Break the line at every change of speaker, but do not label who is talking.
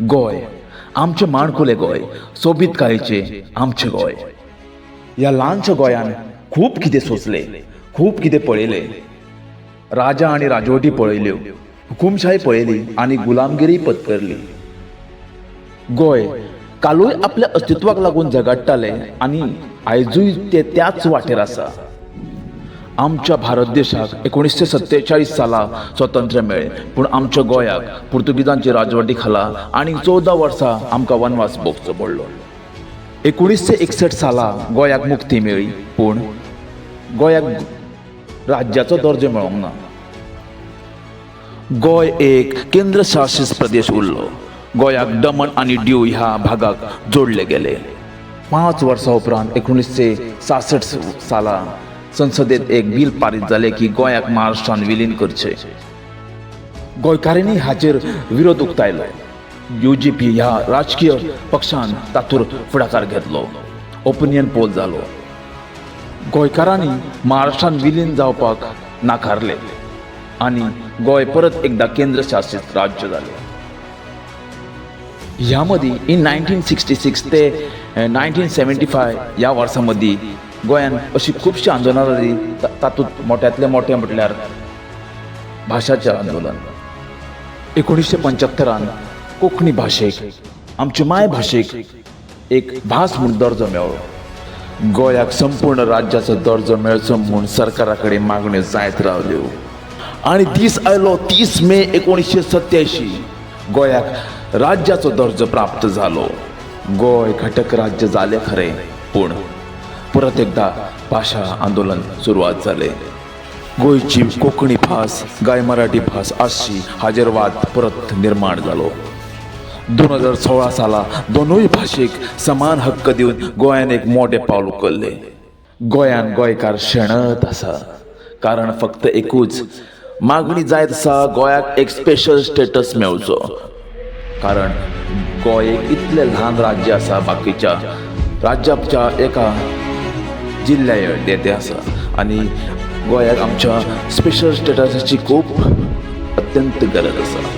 गोय. आमचे माणकुले गोय. सोबीत काळीचे आमचे गोय. ह्या ल्हानशा गोंयान खूब कितें सोचले खूब कितें पळयले राजा आनी राजवटी पळयल्यो हुकुमशाही पळयली आनी गुलामगिरी पत्करली. गोंय कालूय आपल्या अस्तित्वाक लागून झगडटाले आनी आयजूय ते त्याच वाटेर आसा. आमच्या भारत देशाक एकोणीसशे सत्तेचाळीस साला स्वातंत्र्य मेळ्ळें पूण आमच्या गोंयाक पुर्तुगीजांची राजवटी खाला आनी चवदा वर्सां आमकां वनवास भोगचो पडलो. एकोणीसशे एकसठ साला गोंयाक मुक्ती मेळ्ळी पूण गोंयाक राज्याचो दर्जो मेळोंक ना. गोंय एक केंद्र शासीत प्रदेश उरलो. गोंयाक दमण आनी ड्यू ह्या भागाक जोडले गेले. पांच वर्सां उपरांत एकोणीसशे सासठ साला संसदेत एक बिल पारीत जालें की गोंयाक महाराष्ट्रान विलीन करचें. गोंयकारांनी हाचेर विरोध उक्तायलो. यू जी पी ह्या राजकीय पक्षान तातूंत फुडाकार घेतलो. ओपिनियन पोल जालो गोंयकारांनी महाराष्ट्रान विलीन जावपाक नाकारले. आनी गोंय परत एकदा केंद्र शासित राज्य जालें. ह्या मदीं इन नायन्टीन सिक्स्टी सिक्स ते नायन्टीन सेवन्टी फाय ह्या वर्सां मदीं गोंयान अशीं खुबशीं आंदोलनां जालीं तातूंत मोठ्यांतलें मोठें म्हटल्यार भाशाचें आंदोलन. एकोणीसशे पंच्यात्तरान कोंकणी भाशेक आमचे मायभाशेक एक भास म्हूण दर्जो मेळ्ळो गोंयाक संपूर्ण राज्याचो दर्जो मेळचो म्हूण सरकारा कडेन मागण्यो जायत रावल्यो. आनी दीस आयलो तीस मे एकोणीसशे सत्यायंशी गोंयाक राज्याचो दर्जो प्राप्त जालो गोंय घटक राज्य जालें खरें. पूण परत एकदा भाशा आंदोलन सुरवात जालें गोंयची कोंकणी भास गाय मराठी भास आसची हाजेर वाद परत निर्माण जालो दोन हजार सोळा साला दोनूय भाशेक समान हक्क दिवन गोंयान एक मोठे पावल उखल्लें गोंयान गोंयकार शेणत आसा कारण फक्त एकूच मागणी जायत आसा गोंयाक एक स्पेशल स्टेटस मेळचो कारण गोंय एक इतलें ल्हान राज्य आसा बाकीच्या राज्याच्या एका जिल्ल्या येते आसा आनी गोंयाक आमच्या स्पेशल स्टेटसाची खूब अत्यंत गरज आसा